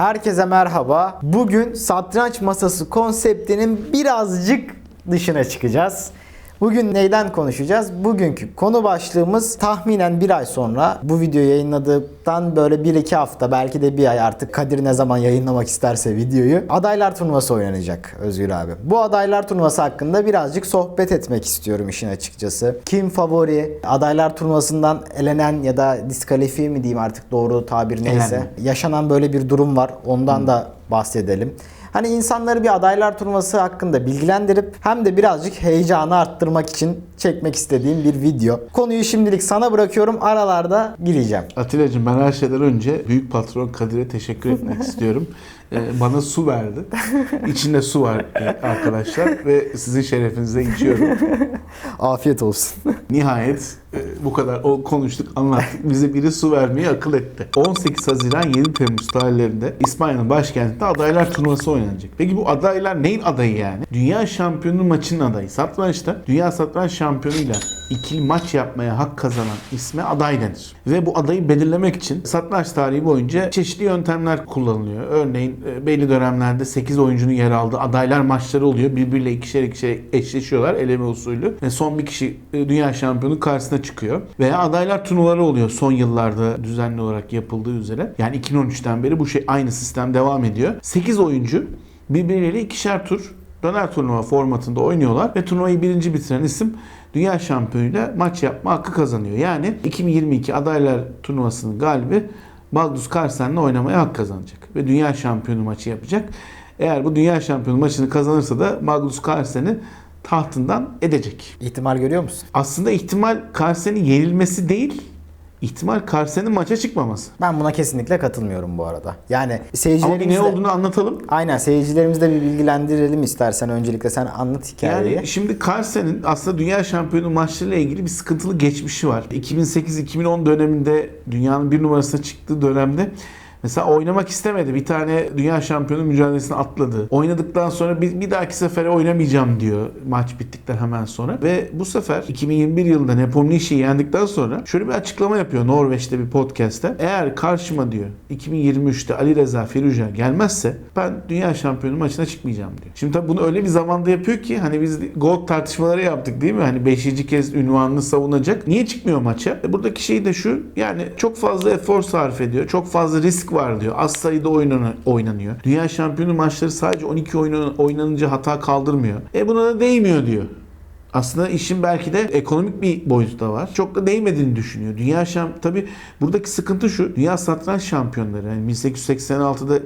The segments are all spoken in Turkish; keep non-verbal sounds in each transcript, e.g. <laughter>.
Herkese merhaba. Bugün satranç masası konseptinin birazcık dışına çıkacağız. Bugün neyden konuşacağız? Bugünkü konu başlığımız tahminen bir ay sonra bu videoyu yayınladıktan böyle 1-2 hafta belki de bir ay artık Kadir ne zaman yayınlamak isterse videoyu adaylar turnuvası oynanacak Özgür abi. Bu adaylar turnuvası hakkında birazcık sohbet etmek istiyorum işin açıkçası. Kim favori? Adaylar turnuvasından elenen ya da diskalifiye mi diyeyim artık doğru tabir neyse. Elenme. Yaşanan böyle bir durum var. Ondan da bahsedelim. Hani insanları bir adaylar turnuvası hakkında bilgilendirip hem de birazcık heyecanı arttırmak için çekmek istediğim bir video. Konuyu şimdilik sana bırakıyorum. Aralarda gireceğim. Atilla'cığım ben her şeyden önce büyük patron Kadir'e teşekkür etmek <laughs> istiyorum. Ee, bana su verdi. <laughs> İçinde su var e, arkadaşlar ve sizin şerefinize içiyorum. <laughs> Afiyet olsun. Nihayet e, bu kadar o konuştuk anlattık. Bize biri su vermeyi akıl etti. 18 Haziran 7 Temmuz tarihlerinde İspanya'nın başkentinde adaylar turnuvası oynanacak. Peki bu adaylar neyin adayı yani? Dünya şampiyonu maçının adayı. Satrançta dünya satranç şampiyonuyla ikili maç yapmaya hak kazanan isme aday denir. Ve bu adayı belirlemek için satranç tarihi boyunca çeşitli yöntemler kullanılıyor. Örneğin e, belli dönemlerde 8 oyuncunun yer aldığı adaylar maçları oluyor. Birbiriyle ikişer ikişer eşleşiyorlar eleme usulü. Ve son bir kişi e, dünya şampiyonu karşısına çıkıyor. Veya adaylar turnuvaları oluyor son yıllarda düzenli olarak yapıldığı üzere. Yani 2013'ten beri bu şey aynı sistem devam ediyor. 8 oyuncu birbirleriyle ikişer tur döner turnuva formatında oynuyorlar ve turnuvayı birinci bitiren isim dünya şampiyonuyla maç yapma hakkı kazanıyor. Yani 2022 adaylar turnuvasının galibi Magnus Carlsen'le oynamaya hak kazanacak ve dünya şampiyonu maçı yapacak. Eğer bu dünya şampiyonu maçını kazanırsa da Magnus Carlsen'i tahtından edecek. İhtimal görüyor musun? Aslında ihtimal Carlsen'in yenilmesi değil, ihtimal Carlsen'in maça çıkmaması. Ben buna kesinlikle katılmıyorum bu arada. Yani Ama bir seyircilerimiz ne de- olduğunu anlatalım. Aynen seyircilerimizi de bir bilgilendirelim istersen. Öncelikle sen anlat hikayeyi. Yani şimdi Carlsen'in aslında dünya şampiyonu maçlarıyla ilgili bir sıkıntılı geçmişi var. 2008-2010 döneminde dünyanın bir numarasına çıktığı dönemde Mesela oynamak istemedi. Bir tane dünya şampiyonu mücadelesine atladı. Oynadıktan sonra bir, bir dahaki sefere oynamayacağım diyor maç bittikten hemen sonra. Ve bu sefer 2021 yılında Nepomniachtchi'yi yendikten sonra şöyle bir açıklama yapıyor Norveç'te bir podcast'te. Eğer karşıma diyor 2023'te Ali Reza Firuja gelmezse ben dünya şampiyonu maçına çıkmayacağım diyor. Şimdi tabii bunu öyle bir zamanda yapıyor ki hani biz gold tartışmaları yaptık değil mi? Hani 5. kez ünvanını savunacak. Niye çıkmıyor maça? E buradaki şey de şu. Yani çok fazla efor sarf ediyor. Çok fazla risk var diyor. Az sayıda oynanıyor. Dünya şampiyonu maçları sadece 12 oyun oynanınca hata kaldırmıyor. E buna da değmiyor diyor. Aslında işin belki de ekonomik bir boyutu da var. Çok da değmediğini düşünüyor. Dünya şamp tabi buradaki sıkıntı şu. Dünya satranç şampiyonları yani 1886'da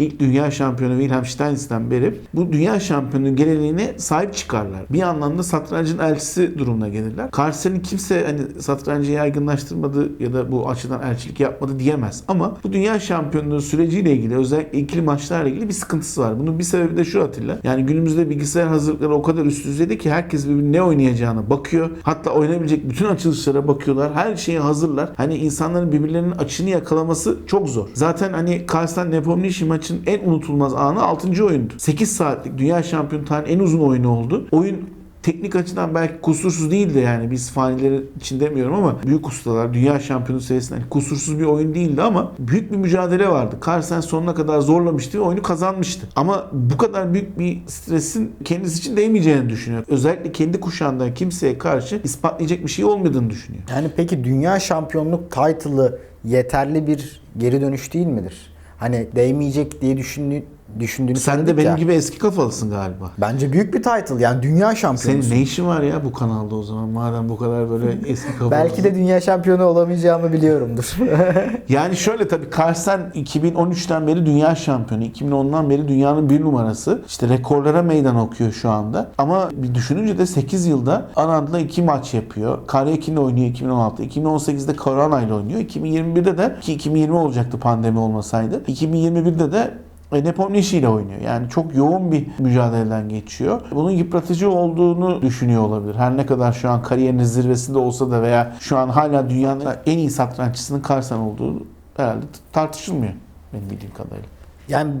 ilk dünya şampiyonu Wilhelm Steinitz''den beri bu dünya şampiyonu geleneğine sahip çıkarlar. Bir anlamda satrancın elçisi durumuna gelirler. Carlsen'i kimse hani satrancı yaygınlaştırmadı ya da bu açıdan elçilik yapmadı diyemez. Ama bu dünya şampiyonluğu süreciyle ilgili özellikle ikili maçlarla ilgili bir sıkıntısı var. Bunun bir sebebi de şu Atilla. Yani günümüzde bilgisayar hazırlıkları o kadar üst düzeyde ki herkes birbirine ne oynayacağına bakıyor. Hatta oynayabilecek bütün açılışlara bakıyorlar. Her şeyi hazırlar. Hani insanların birbirlerinin açını yakalaması çok zor. Zaten hani Carlsen Nepomniachtchi maçın en unutulmaz anı 6. oyundu. 8 saatlik dünya şampiyonu tarihinin en uzun oyunu oldu. Oyun teknik açıdan belki kusursuz değildi yani biz fanileri için demiyorum ama büyük ustalar dünya şampiyonu serisinde hani kusursuz bir oyun değildi ama büyük bir mücadele vardı. Carlsen sonuna kadar zorlamıştı ve oyunu kazanmıştı. Ama bu kadar büyük bir stresin kendisi için değmeyeceğini düşünüyor. Özellikle kendi kuşağında kimseye karşı ispatlayacak bir şey olmadığını düşünüyor. Yani peki dünya şampiyonluk title'ı yeterli bir geri dönüş değil midir? Hani değmeyecek diye düşündüğün düşündüğünü Sen de benim ya. gibi eski kafalısın galiba. Bence büyük bir title yani dünya şampiyonu. Senin ne işin var ya bu kanalda o zaman madem bu kadar böyle eski kafalısın. Belki de dünya şampiyonu olamayacağımı biliyorumdur. <laughs> Yani şöyle tabii Carlsen 2013'ten beri dünya şampiyonu. 2010'dan beri dünyanın bir numarası. İşte rekorlara meydan okuyor şu anda. Ama bir düşününce de 8 yılda Anadolu'da 2 maç yapıyor. Karyakin'le oynuyor 2016. 2018'de Corona ile oynuyor. 2021'de de ki 2020 olacaktı pandemi olmasaydı. 2021'de de Nepomniachtchi ile oynuyor. Yani çok yoğun bir mücadeleden geçiyor. Bunun yıpratıcı olduğunu düşünüyor olabilir. Her ne kadar şu an kariyerinin zirvesinde olsa da veya şu an hala dünyanın en iyi satranççısının Carlsen olduğu herhalde tartışılmıyor benim bildiğim kadarıyla. yani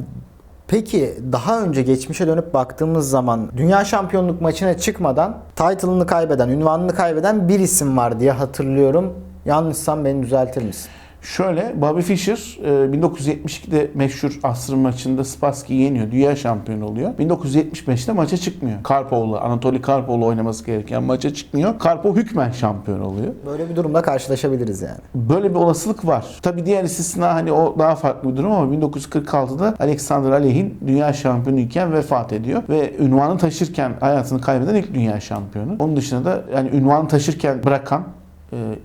peki daha önce geçmişe dönüp baktığımız zaman dünya şampiyonluk maçına çıkmadan title'ını kaybeden, ünvanını kaybeden bir isim var diye hatırlıyorum. Yanlışsam beni düzeltir misin? Şöyle Bobby Fischer e, 1972'de meşhur asrın maçında Spassky'yi yeniyor. Dünya şampiyonu oluyor. 1975'te maça çıkmıyor. Karpov'la, Anatoly Karpov'la oynaması gereken maça çıkmıyor. Karpov hükmen şampiyon oluyor. Böyle bir durumda karşılaşabiliriz yani. Böyle bir olasılık var. Tabii diğer istisna hani o daha farklı bir durum ama 1946'da Alexander Aleyhin dünya şampiyonu iken vefat ediyor ve ünvanı taşırken hayatını kaybeden ilk dünya şampiyonu. Onun dışında da yani ünvanı taşırken bırakan e,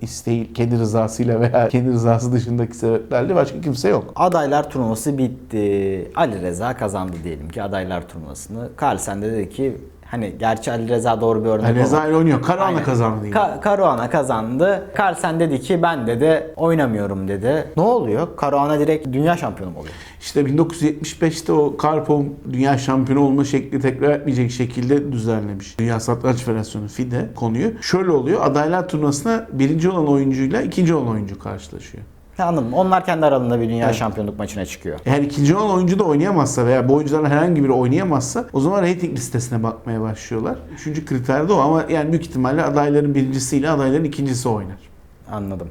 isteği kendi rızasıyla veya kendi rızası dışındaki sebeplerle başka kimse yok. Adaylar turnuvası bitti. Ali Reza kazandı diyelim ki adaylar turnuvasını. Carlsen de dedi ki hani gerçi Ali Reza doğru bir örnek olmadı. Reza ile oynuyor. Aynen. kazandı. Ka- Caruana kazandı. Carlsen dedi ki ben dedi oynamıyorum dedi. Ne oluyor? Caruana direkt dünya şampiyonu mu oluyor? İşte 1975'te o Karpov dünya şampiyonu olma şekli tekrar etmeyecek şekilde düzenlemiş. Dünya Satranç Federasyonu FIDE konuyu. Şöyle oluyor. Adaylar turnuvasına birinci olan oyuncuyla ikinci olan oyuncu karşılaşıyor. Ha, Anladım. Onlar kendi aralarında bir dünya şampiyonluk maçına çıkıyor. Eğer ikinci olan oyuncu da oynayamazsa veya bu oyuncuların herhangi biri oynayamazsa o zaman rating listesine bakmaya başlıyorlar. Üçüncü kriter de o ama yani büyük ihtimalle adayların birincisiyle adayların ikincisi oynar. Anladım.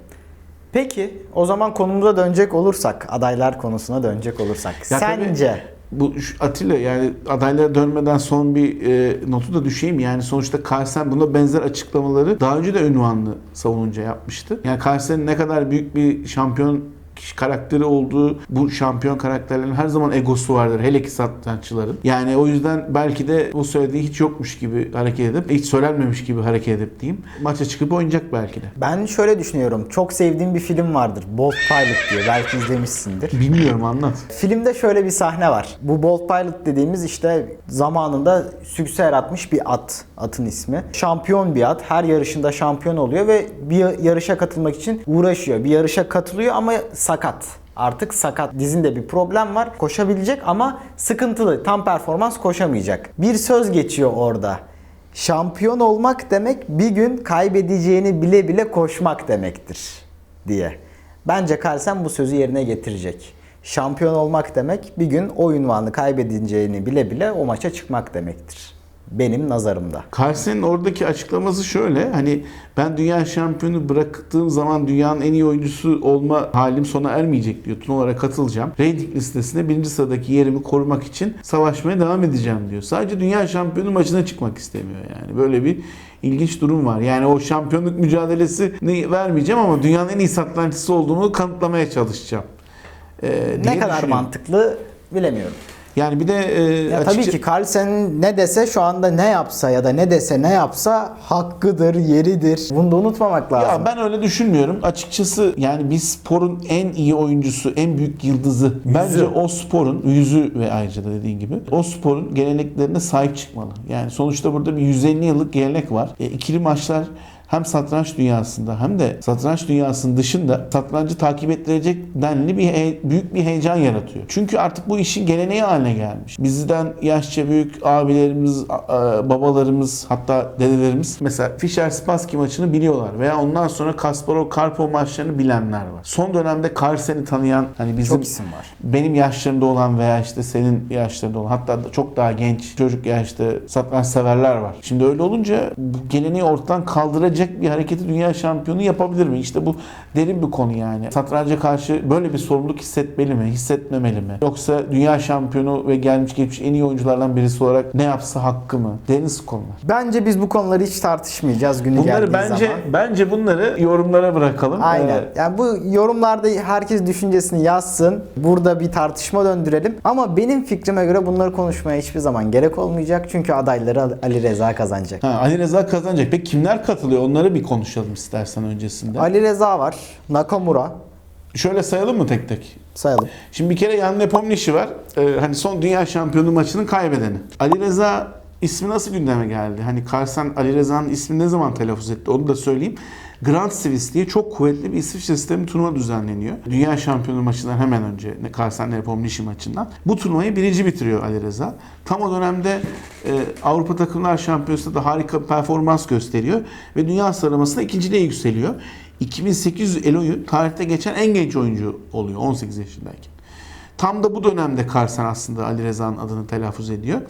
Peki o zaman konumuza dönecek olursak, adaylar konusuna dönecek olursak. Ya sence tabii bu Atilla yani adaylara dönmeden son bir e, notu da düşeyim. Yani sonuçta Carlsen buna benzer açıklamaları daha önce de ünvanlı savununca yapmıştı. Yani Carlsen'in ne kadar büyük bir şampiyon karakteri olduğu bu şampiyon karakterlerin her zaman egosu vardır. Hele ki satranççıların. Yani o yüzden belki de bu söylediği hiç yokmuş gibi hareket edip, hiç söylenmemiş gibi hareket edip diyeyim. Maça çıkıp oynayacak belki de. ben şöyle düşünüyorum. Çok sevdiğim bir film vardır. Bolt Pilot diye. Belki izlemişsindir. Bilmiyorum anlat. Filmde şöyle bir sahne var. Bu Bolt Pilot dediğimiz işte zamanında sükse yaratmış bir at. Atın ismi. Şampiyon bir at. Her yarışında şampiyon oluyor ve bir yarışa katılmak için uğraşıyor. Bir yarışa katılıyor ama sakat. Artık sakat. Dizinde bir problem var. Koşabilecek ama sıkıntılı. Tam performans koşamayacak. Bir söz geçiyor orada. Şampiyon olmak demek bir gün kaybedeceğini bile bile koşmak demektir diye. Bence Carlsen bu sözü yerine getirecek. Şampiyon olmak demek bir gün o kaybedeceğini bile bile o maça çıkmak demektir. Benim nazarımda. Carlsen'in oradaki açıklaması şöyle. Hani ben dünya şampiyonu bıraktığım zaman dünyanın en iyi oyuncusu olma halim sona ermeyecek diyor. Turnuvalara katılacağım. Rating listesinde birinci sıradaki yerimi korumak için savaşmaya devam edeceğim diyor. Sadece dünya şampiyonu maçına çıkmak istemiyor yani. Böyle bir ilginç durum var. Yani o şampiyonluk mücadelesini vermeyeceğim ama dünyanın en iyi satranççısı olduğumu kanıtlamaya çalışacağım. Ee, Ne kadar mantıklı bilemiyorum. Yani bir de e, Ya açıkça- tabii ki Carlsen ne dese şu anda ne yapsa ya da ne dese ne yapsa hakkıdır, yeridir. Bunu da unutmamak lazım. Ya ben öyle düşünmüyorum. Açıkçası yani bir sporun en iyi oyuncusu, en büyük yıldızı bence o sporun yüzü ve ayrıca da dediğin gibi o sporun geleneklerine sahip çıkmalı. Yani sonuçta burada bir 150 yıllık gelenek var. E, ikili maçlar hem satranç dünyasında hem de satranç dünyasının dışında satrancı takip ettirecek denli bir büyük bir heyecan yaratıyor. Çünkü artık bu işin geleneği haline gelmiş. Bizden yaşça büyük abilerimiz, babalarımız hatta dedelerimiz mesela Fischer Spassky maçını biliyorlar veya ondan sonra Kasparov Karpov maçlarını bilenler var. Son dönemde Carlsen'i tanıyan hani bizim Çok isim var. benim yaşlarımda olan veya işte senin yaşlarında olan hatta çok daha genç çocuk yaşta satranç severler var. Şimdi öyle olunca bu geleneği ortadan kaldıracak bir hareketi dünya şampiyonu yapabilir mi? İşte bu derin bir konu yani. Satranca karşı böyle bir sorumluluk hissetmeli mi? Hissetmemeli mi? Yoksa dünya şampiyonu ve gelmiş geçmiş en iyi oyunculardan birisi olarak ne yapsa hakkı mı? Derin konular. Bence biz bu konuları hiç tartışmayacağız günü Bunları geldiği bence zaman. bence bunları yorumlara bırakalım. Aynen. Ee, Yani bu yorumlarda herkes düşüncesini yazsın. Burada bir tartışma döndürelim. Ama benim fikrime göre bunları konuşmaya hiçbir zaman gerek olmayacak. Çünkü adayları Ali Reza kazanacak. Ha, Ali Reza kazanacak. Peki kimler katılıyor? Onları bir konuşalım istersen öncesinde. Ali Reza var. Nakamura. Şöyle sayalım mı tek tek? Sayalım. Şimdi bir kere Jan Nepomniachtchi var. Ee, hani son dünya şampiyonu maçının kaybedeni. Ali Reza ismi nasıl gündeme geldi? Hani Carlsen Ali Reza'nın ismini ne zaman telaffuz etti? Onu da söyleyeyim. Grand Swiss diye çok kuvvetli bir İsviçre sistemi turnuva düzenleniyor. Dünya şampiyonu maçından hemen önce Carlsen Nepomniachtchi maçından. Bu turnuvayı birinci bitiriyor Ali Reza. Tam o dönemde e, Avrupa Takımlar Şampiyonası'nda da harika bir performans gösteriyor ve dünya sıralamasında ikinciliğe yükseliyor. 2800 Elo'yu tarihte geçen en genç oyuncu oluyor 18 yaşındayken. Tam da bu dönemde Carlsen aslında Ali Reza'nın adını telaffuz ediyor.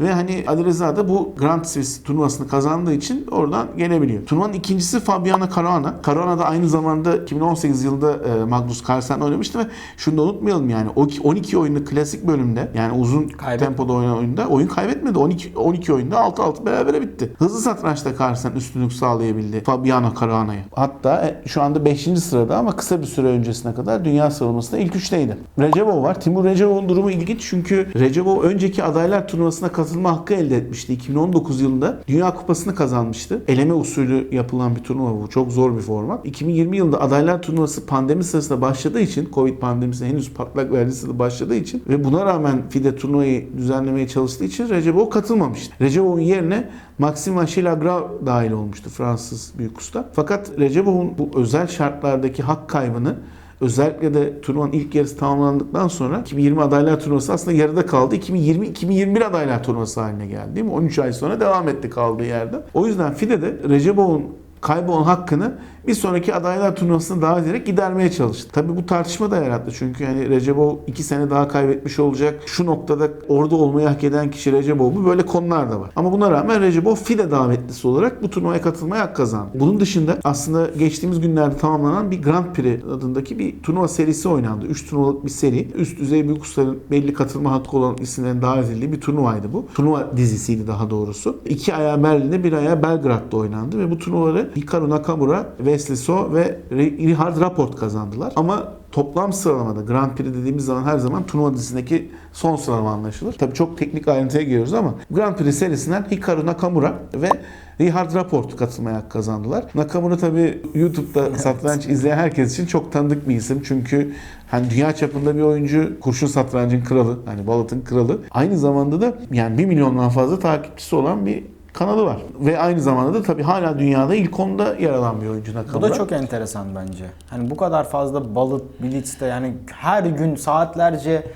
Ve hani Ali Reza da bu Grand Swiss turnuvasını kazandığı için oradan gelebiliyor. Turnuvanın ikincisi Fabiano Caruana. Caruana da aynı zamanda 2018 yılında e, Magnus Carlsen oynamıştı ve şunu da unutmayalım yani o ki- 12 oyunlu klasik bölümde yani uzun Kaybetmedi. tempoda oynanan oyunda oyun kaybetmedi. 12 12 oyunda 6-6 berabere bitti. Hızlı satrançta Carlsen üstünlük sağlayabildi Fabiano Caruana'ya. Hatta e, şu anda 5. sırada ama kısa bir süre öncesine kadar dünya sıralamasında ilk üçteydi. Recebov var. Timur Recebov'un durumu ilginç çünkü Recebov önceki adaylar turnuvasına katılma hakkı elde etmişti. 2019 yılında Dünya Kupası'nı kazanmıştı. Eleme usulü yapılan bir turnuva bu. Çok zor bir format. 2020 yılında adaylar turnuvası pandemi sırasında başladığı için Covid pandemisi henüz patlak verdiği sırada başladığı için ve buna rağmen FIDE turnuvayı düzenlemeye çalıştığı için Recebov katılmamıştı. Recebov'un yerine Maxime Achille-Agra dahil olmuştu Fransız büyük usta. Fakat Recebov'un bu özel şartlardaki hak kaybını Özellikle de turnuvanın ilk yarısı tamamlandıktan sonra 2020 adaylar turnuvası aslında yarıda kaldı. 2020-2021 adaylar turnuvası haline geldi değil mi? 13 ay sonra devam etti kaldığı yerde. O yüzden FIDE'de Recebov'un kaybolan hakkını bir sonraki adaylar turnuvasına davet ederek gidermeye çalıştı. Tabii bu tartışma da yarattı. Çünkü hani Recebov iki sene daha kaybetmiş olacak. Şu noktada orada olmayı hak eden kişi Recebov mu? Böyle konular da var. Ama buna rağmen Recebov FIDE davetlisi olarak bu turnuvaya katılmaya hak kazandı. Bunun dışında aslında geçtiğimiz günlerde tamamlanan bir Grand Prix adındaki bir turnuva serisi oynandı. 3 turnuvalık bir seri. Üst düzey büyük ustaların belli katılma hakkı olan isimlerin davet edildiği bir turnuvaydı bu. Turnuva dizisiydi daha doğrusu. İki ayağı Berlin'de bir ayağı Belgrad'da oynandı ve bu turnuvaları Hikaru Nakamura, Wesley So ve Richard Rapport kazandılar. Ama toplam sıralamada Grand Prix dediğimiz zaman her zaman turnuva dizisindeki son sıralama anlaşılır. Tabii çok teknik ayrıntıya giriyoruz ama Grand Prix serisinden Hikaru Nakamura ve Richard Rapport katılmaya hak kazandılar. Nakamura tabii YouTube'da satranç izleyen herkes için çok tanıdık bir isim. Çünkü hani dünya çapında bir oyuncu, kurşun satrancın kralı, hani balatın kralı. Aynı zamanda da yani 1 milyondan fazla takipçisi olan bir kanalı var. Ve aynı zamanda da tabii hala dünyada ilk onda yer alan bir oyuncu Bu Nakamura. da çok enteresan bence. Hani bu kadar fazla balık, blitz'te yani her gün saatlerce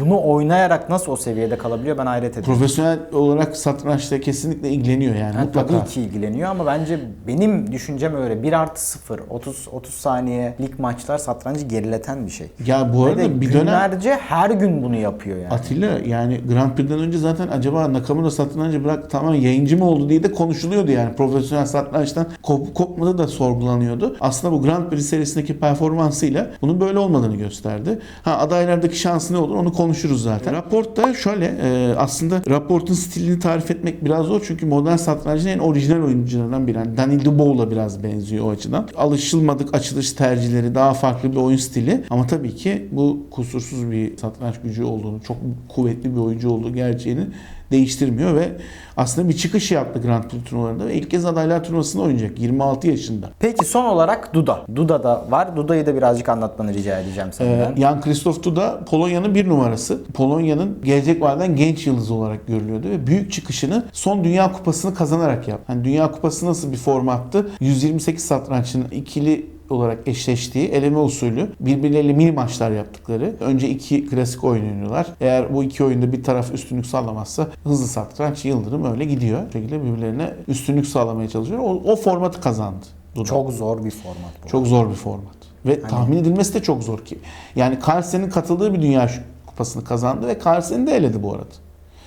bunu oynayarak nasıl o seviyede kalabiliyor ben hayret ediyorum. Profesyonel olarak satrançla kesinlikle ilgileniyor yani, Yani mutlaka. tabii ki ilgileniyor ama bence benim düşüncem öyle. 1 artı 0, 30, 30 saniye lig maçlar satrancı gerileten bir şey. Ya bu Ve arada bir dönem günlerce her gün bunu yapıyor yani. Atilla yani Grand Prix'den önce zaten acaba Nakamura satrancı bırak tamamen yayıncı mı oldu diye de konuşuluyordu yani. Profesyonel satrançtan kopup kopmadı da sorgulanıyordu. Aslında bu Grand Prix serisindeki performansıyla bunun böyle olmadığını gösterdi. Ha adaylardaki şansı ne olur onu konuşuruz zaten. Raportta şöyle e, aslında raportun stilini tarif etmek biraz zor çünkü modern satrancın en orijinal oyuncularından biri. Yani Daniel Dubois'la biraz benziyor o açıdan. Alışılmadık açılış tercihleri, daha farklı bir oyun stili. Ama tabii ki bu kusursuz bir satranç gücü olduğunu, çok kuvvetli bir oyuncu olduğu gerçeğini değiştirmiyor ve aslında bir çıkış yaptı Grand Prix turnuvalarında ve ilk kez adaylar turnuvasında oynayacak 26 yaşında. Peki son olarak Duda. Duda da var. Duda'yı da birazcık anlatmanı rica edeceğim Ee, senden. Jan Krzysztof Duda Polonya'nın bir numarası. Polonya'nın gelecek vadeden genç yıldızı olarak görülüyordu ve büyük çıkışını son Dünya Kupası'nı kazanarak yaptı. Hani Dünya Kupası nasıl bir formattı? 128 satranççının ikili olarak eşleştiği eleme usulü birbirleriyle mini maçlar yaptıkları. Önce iki klasik oyun oynuyorlar. Eğer bu iki oyunda bir taraf üstünlük sağlamazsa hızlı satranç yıldırım öyle gidiyor. Bu şekilde birbirlerine üstünlük sağlamaya çalışıyor. O, o formatı kazandı. Duda. Çok zor bir format bu. Çok zor bir format. Ve Hani- tahmin edilmesi de çok zor ki. Yani Carlsen'in katıldığı bir dünya kupasını kazandı ve Carlsen'i de eledi bu arada.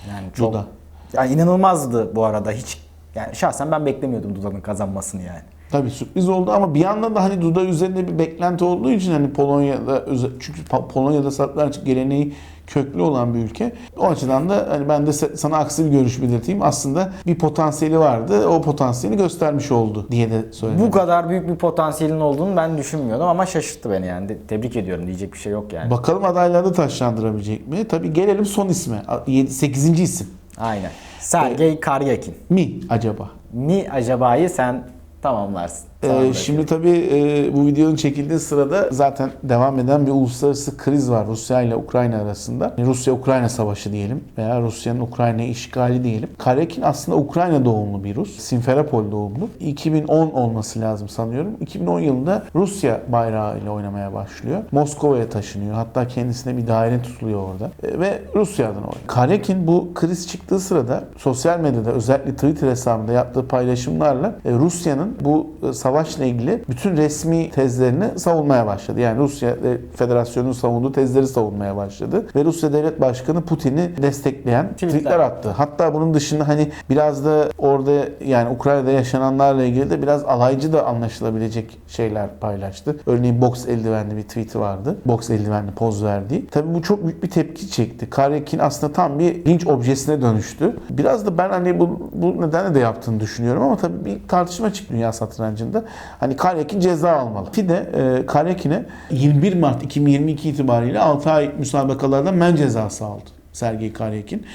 Yani çok Duda. yani inanılmazdı bu arada. Hiç yani şahsen ben beklemiyordum Duda'nın kazanmasını yani. Tabii sürpriz oldu ama bir yandan da hani Duda üzerinde bir beklenti olduğu için hani Polonya'da çünkü Polonya'da satranç geleneği köklü olan bir ülke. O açıdan da hani ben de sana aksi bir görüş belirteyim. Aslında bir potansiyeli vardı. O potansiyeli göstermiş oldu diye de söyledim. Bu kadar büyük bir potansiyelin olduğunu ben düşünmüyordum ama şaşırttı beni yani. De- Tebrik ediyorum diyecek bir şey yok yani. Bakalım adaylarda taşlandırabilecek mi? Tabii gelelim son isme. 8. isim. Aynen. Sergey Karyakin. Mi acaba? Mi acaba'yı sen tamamlarsın. Ee, şimdi tabii e, bu videonun çekildiği sırada zaten devam eden bir uluslararası kriz var Rusya ile Ukrayna arasında. Rusya-Ukrayna savaşı diyelim veya Rusya'nın Ukrayna işgali diyelim. Karyakin aslında Ukrayna doğumlu bir Rus. Simferopol doğumlu. 2010 olması lazım sanıyorum. 2010 yılında Rusya bayrağı ile oynamaya başlıyor. Moskova'ya taşınıyor. Hatta kendisine bir daire tutuluyor orada. E, ve Rusya'dan oynuyor. Karyakin bu kriz çıktığı sırada sosyal medyada özellikle Twitter hesabında yaptığı paylaşımlarla e, Rusya'nın bu e, savaşla ilgili bütün resmi tezlerini savunmaya başladı. Yani Rusya Federasyonu'nun savunduğu tezleri savunmaya başladı. Ve Rusya Devlet Başkanı Putin'i destekleyen Tweetler. tweetler attı. Hatta bunun dışında hani biraz da orada yani Ukrayna'da yaşananlarla ilgili de biraz alaycı da anlaşılabilecek şeyler paylaştı. Örneğin boks eldivenli bir tweet'i vardı. Boks eldivenli poz verdiği. Tabii bu çok büyük bir tepki çekti. Karyakin aslında tam bir linç objesine dönüştü. Biraz da ben hani bu, bu nedenle de yaptığını düşünüyorum ama tabii bir tartışma çıktı dünya satrancında. Hani Karyakin ceza almalı. FIDE e, Karyakin'e 21 Mart 2022 itibariyle 6 ay müsabakalardan men cezası aldı. Sergey Karyakin.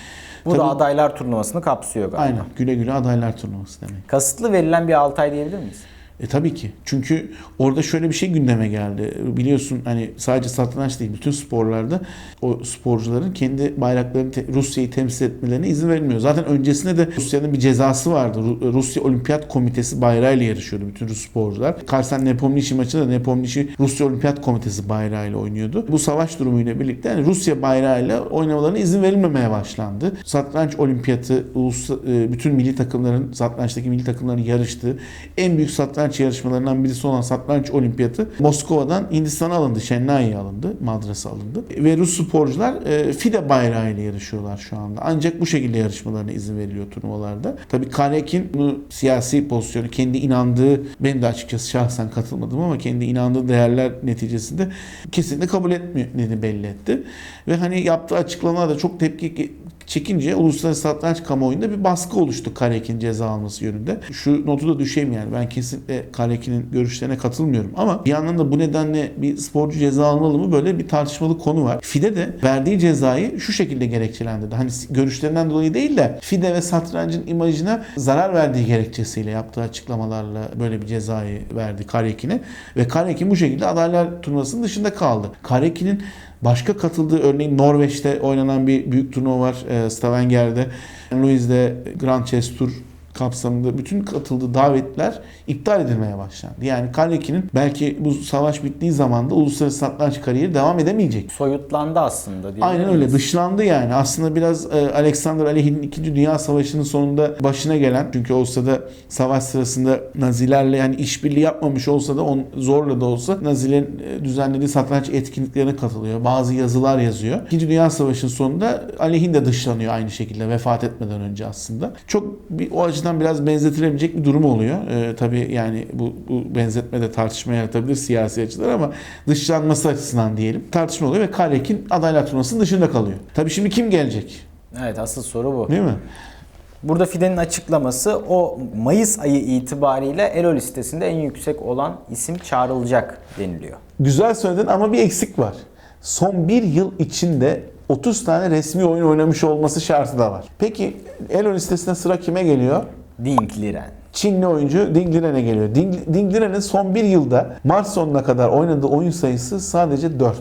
Bu Tabii- da adaylar turnuvasını kapsıyor galiba. Aynen. Güle güle adaylar turnuvası demek. Kasıtlı verilen bir 6 ay diyebilir miyiz? E tabii ki. Çünkü orada şöyle bir şey gündeme geldi. Biliyorsun hani sadece satranç değil bütün sporlarda o sporcuların kendi bayraklarını Rusya'yı temsil etmelerine izin verilmiyor. Zaten öncesinde de Rusya'nın bir cezası vardı. Ru- Rusya Olimpiyat Komitesi bayrağıyla yarışıyordu bütün Rus sporcular. Karsen Nepomniachtchi maçında da Nepomniachtchi Rusya Olimpiyat Komitesi bayrağıyla oynuyordu. Bu savaş durumuyla birlikte yani Rusya bayrağıyla oynamalarına izin verilmemeye başlandı. Satranç olimpiyatı e, bütün milli takımların satrançtaki milli takımların yarıştığı en büyük satranç yarışmalarından birisi olan satranç olimpiyatı Moskova'dan Hindistan'a alındı. Şennai'ye alındı. Madrasa alındı. Ve Rus sporcular e, FIDE bayrağıyla yarışıyorlar şu anda. Ancak bu şekilde yarışmalarına izin veriliyor turnuvalarda. Tabii Karekin bunu siyasi pozisyonu kendi inandığı benim de açıkçası şahsen katılmadım ama kendi inandığı değerler neticesinde kesinlikle kabul etmediğini belli etti. Ve hani yaptığı açıklamalarda çok tepki çekince uluslararası satranç kamuoyunda bir baskı oluştu Karekin ceza alması yönünde. Şu notu da düşeyim yani ben kesinlikle Karekin'in görüşlerine katılmıyorum ama bir yandan da bu nedenle bir sporcu ceza almalı mı böyle bir tartışmalı konu var. FIDE de verdiği cezayı şu şekilde gerekçelendirdi. Hani görüşlerinden dolayı değil de FIDE ve satrancın imajına zarar verdiği gerekçesiyle yaptığı açıklamalarla böyle bir cezayı verdi Karekin'e ve Karekin bu şekilde adaylar turnuvasının dışında kaldı. Karekin'in Başka katıldığı örneğin Norveç'te oynanan bir büyük turnuva var e, Stavanger'de. Louis'de Grand Chess Tour kapsamında bütün katıldığı davetler iptal edilmeye başlandı. Yani Karekin'in belki bu savaş bittiği zaman da uluslararası satranç kariyeri devam edemeyecek. Soyutlandı aslında. diyebilir Aynen öyle dışlandı yani. Aslında biraz e, Alexander Aleyhin'in 2. Dünya Savaşı'nın sonunda başına gelen çünkü o sırada savaş sırasında Nazilerle yani işbirliği yapmamış olsa da on, zorla da olsa Nazilerin e, düzenlediği satranç etkinliklerine katılıyor. Bazı yazılar yazıyor. 2. Dünya Savaşı'nın sonunda Aleyhin de dışlanıyor aynı şekilde vefat etmeden önce aslında. Çok bir, o açıdan biraz benzetilebilecek bir durum oluyor. E, tabii yani bu, bu benzetme de tartışma yaratabilir siyasi açıdan ama dışlanması açısından diyelim. Tartışma oluyor ve Karekin adaylar turnuvasının dışında kalıyor. Tabii şimdi kim gelecek? Evet asıl soru bu. Değil mi? Burada Fide'nin açıklaması o Mayıs ayı itibariyle Elo listesinde en yüksek olan isim çağrılacak deniliyor. Güzel söyledin ama bir eksik var. Son bir yıl içinde 30 tane resmi oyun oynamış olması şartı da var. Peki Elo listesine sıra kime geliyor? Ding Liren. Çinli oyuncu Ding Liren'e geliyor. Ding, Ding Liren'in son bir yılda Mart sonuna kadar oynadığı oyun sayısı sadece 4.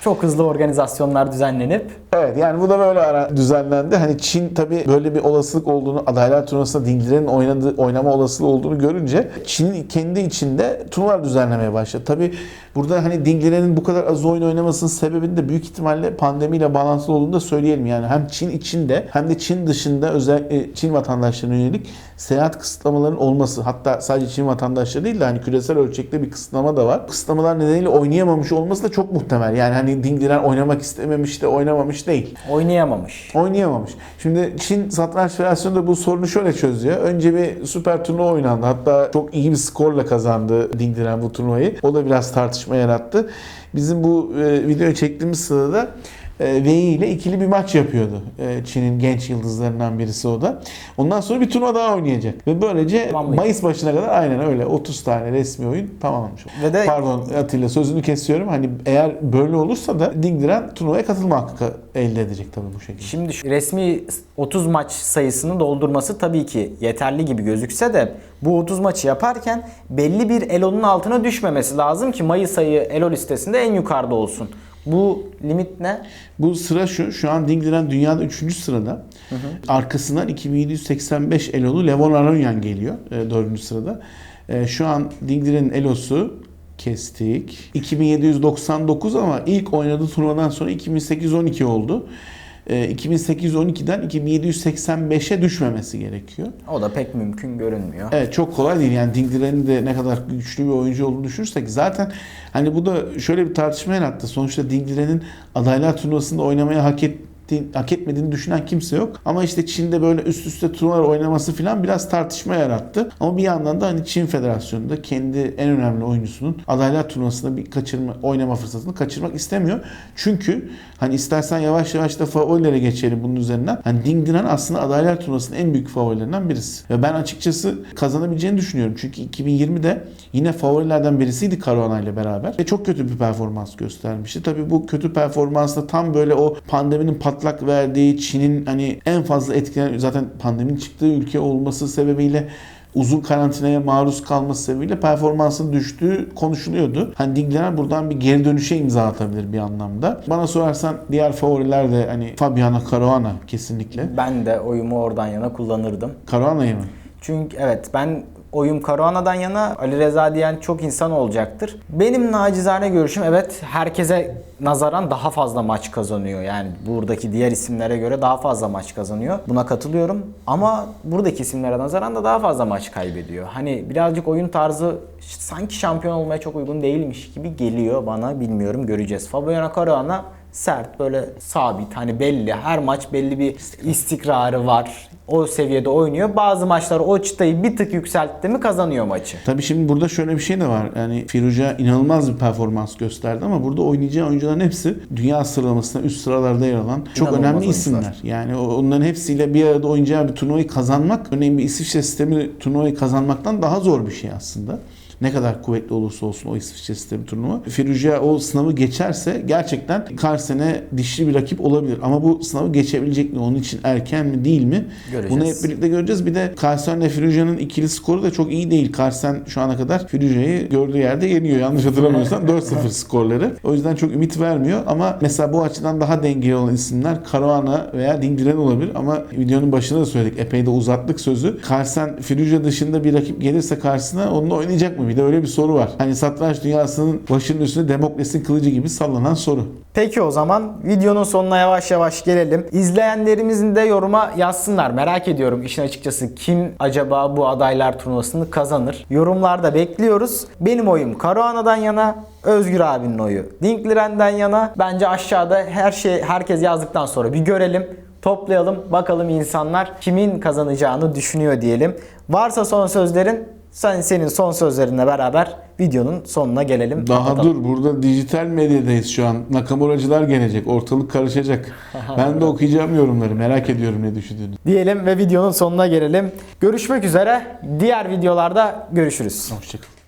Çok hızlı organizasyonlar düzenlenip Evet yani bu da böyle ara düzenlendi. Hani Çin tabii böyle bir olasılık olduğunu adaylar turnuvasında Dingler'in oynadığı oynama olasılığı olduğunu görünce Çin kendi içinde turnuvalar düzenlemeye başladı. Tabii burada hani Dingler'in bu kadar az oyun oynamasının sebebini de büyük ihtimalle pandemiyle bağlantılı olduğunu da söyleyelim. Yani hem Çin içinde hem de Çin dışında özellikle Çin vatandaşlarına yönelik seyahat kısıtlamalarının olması. Hatta sadece Çin vatandaşları değil de hani küresel ölçekte bir kısıtlama da var. Kısıtlamalar nedeniyle oynayamamış olması da çok muhtemel. Yani hani Dingler oynamak istememiş de oynamamış değil. oynayamamış. Oynayamamış. Şimdi Çin Satranç Federasyonu da bu sorunu şöyle çözüyor. Önce bir süper turnuva oynandı. Hatta çok iyi bir skorla kazandı Dingdiren bu turnuvayı. O da biraz tartışma yarattı. Bizim bu e, videoyu çektiğimiz sırada Wei ile ikili bir maç yapıyordu. E, Çin'in genç yıldızlarından birisi o da. Ondan sonra bir turnuva daha oynayacak. Ve böylece Tamamlayacak. Mayıs başına kadar aynen öyle 30 tane resmi oyun tamamlamış oldu. Ve de Pardon Atilla sözünü kesiyorum. Hani eğer böyle olursa da Dingdiren turnuvaya katılma hakkı elde edecek tabii bu şekilde. Şimdi şu resmi 30 maç sayısını doldurması tabii ki yeterli gibi gözükse de bu 30 maçı yaparken belli bir Elo'nun altına düşmemesi lazım ki Mayıs ayı Elo listesinde en yukarıda olsun. Bu limit ne? Bu sıra şu. Şu an Dingdiren dünyada 3. sırada. Arkasından 2785 elolu Levon Aronyan geliyor e, 4. sırada. E, şu an Dingdiren'in elosu kestik. 2799 ama ilk oynadığı turnuvadan sonra 2812 oldu. E, 2812'den 2785'e düşmemesi gerekiyor. O da pek mümkün görünmüyor. Evet çok kolay değil yani Dingdiren'in de ne kadar güçlü bir oyuncu olduğunu düşünürsek zaten hani bu da şöyle bir tartışma yarattı. Sonuçta Dingdiren'in adaylar turnuvasında oynamaya hak ettiği hak etmediğini düşünen kimse yok. Ama işte Çin'de böyle üst üste turnuvalar oynaması falan biraz tartışma yarattı. Ama bir yandan da hani Çin Federasyonu da kendi en önemli oyuncusunun adaylar turnuvasında bir kaçırma oynama fırsatını kaçırmak istemiyor. Çünkü hani istersen yavaş yavaş da favorilere geçelim bunun üzerinden. Hani Ding Diren aslında adaylar turnuvasının en büyük favorilerinden birisi. Ve ben açıkçası kazanabileceğini düşünüyorum. Çünkü 2020'de yine favorilerden birisiydi Caruana ile beraber. Ve çok kötü bir performans göstermişti. Tabii bu kötü performansla tam böyle o pandeminin patlak verdiği Çin'in hani en fazla etkilenen zaten pandeminin çıktığı ülke olması sebebiyle uzun karantinaya maruz kalması sebebiyle performansın düştüğü konuşuluyordu. Hani Dingler buradan bir geri dönüşe imza atabilir bir anlamda. Bana sorarsan diğer favoriler de hani Fabiana Caruana kesinlikle. Ben de oyumu oradan yana kullanırdım. Caruana'yı mı? Çünkü evet ben oyum Caruana'dan yana Ali Reza diyen çok insan olacaktır. Benim nacizane görüşüm evet herkese nazaran daha fazla maç kazanıyor. Yani buradaki diğer isimlere göre daha fazla maç kazanıyor. Buna katılıyorum. Ama buradaki isimlere nazaran da daha fazla maç kaybediyor. Hani birazcık oyun tarzı sanki şampiyon olmaya çok uygun değilmiş gibi geliyor bana. Bilmiyorum göreceğiz. Fabiano Caruana sert böyle sabit hani belli her maç belli bir istikrarı var. O seviyede oynuyor. Bazı maçlar o çıtayı bir tık yükseltti mi kazanıyor maçı. Tabii şimdi burada şöyle bir şey de var. Yani Firuze inanılmaz bir performans gösterdi ama burada oynayacağı oyuncuların hepsi dünya sıralamasında üst sıralarda yer alan çok İnanılmaz önemli oyuncular. isimler. Yani onların hepsiyle bir arada oynayacağı bir turnuvayı kazanmak, örneğin bir İsviçre sistemi turnuvayı kazanmaktan daha zor bir şey aslında. Ne kadar kuvvetli olursa olsun o İsviçre sistemi turnuva. Firuze o sınavı geçerse gerçekten Karsen'e dişli bir rakip olabilir. Ama bu sınavı geçebilecek mi? Onun için erken mi değil mi? Göreceğiz. Bunu hep birlikte göreceğiz. Bir de Carsen ile Firuze'nin ikili skoru da çok iyi değil. Carsen şu ana kadar Firuze'yi gördüğü yerde yeniyor. Yanlış hatırlamıyorsam <laughs> 4-0 skorları. O yüzden çok ümit vermiyor. Ama mesela bu açıdan daha dengeli olan isimler Caruana veya Dingdiren olabilir. Ama videonun başında da söyledik. Epey de uzattık sözü. Carsen Firuze dışında bir rakip gelirse karşısına onunla oynayacak mı? Bir de öyle bir soru var. Hani satranç dünyasının başının üstünde Demokles'in kılıcı gibi sallanan soru. Peki o zaman videonun sonuna yavaş yavaş gelelim. İzleyenlerimizin de yoruma yazsınlar. Merak ediyorum işin açıkçası kim acaba bu adaylar turnuvasını kazanır? Yorumlarda bekliyoruz. Benim oyum Caruana'dan yana, Özgür abinin oyu Dinkliren'den yana. Bence aşağıda her şey herkes yazdıktan sonra bir görelim. Toplayalım bakalım insanlar kimin kazanacağını düşünüyor diyelim. Varsa son sözlerin sen senin son sözlerinle beraber videonun sonuna gelelim. Daha Kapatalım. dur burada dijital medyadayız şu an. Nakamuracılar gelecek. Ortalık karışacak. <laughs> ben de okuyacağım yorumları. Merak ediyorum ne düşündüğünü. diyelim ve videonun sonuna gelelim. Görüşmek üzere. Diğer videolarda görüşürüz. Hoşçakalın.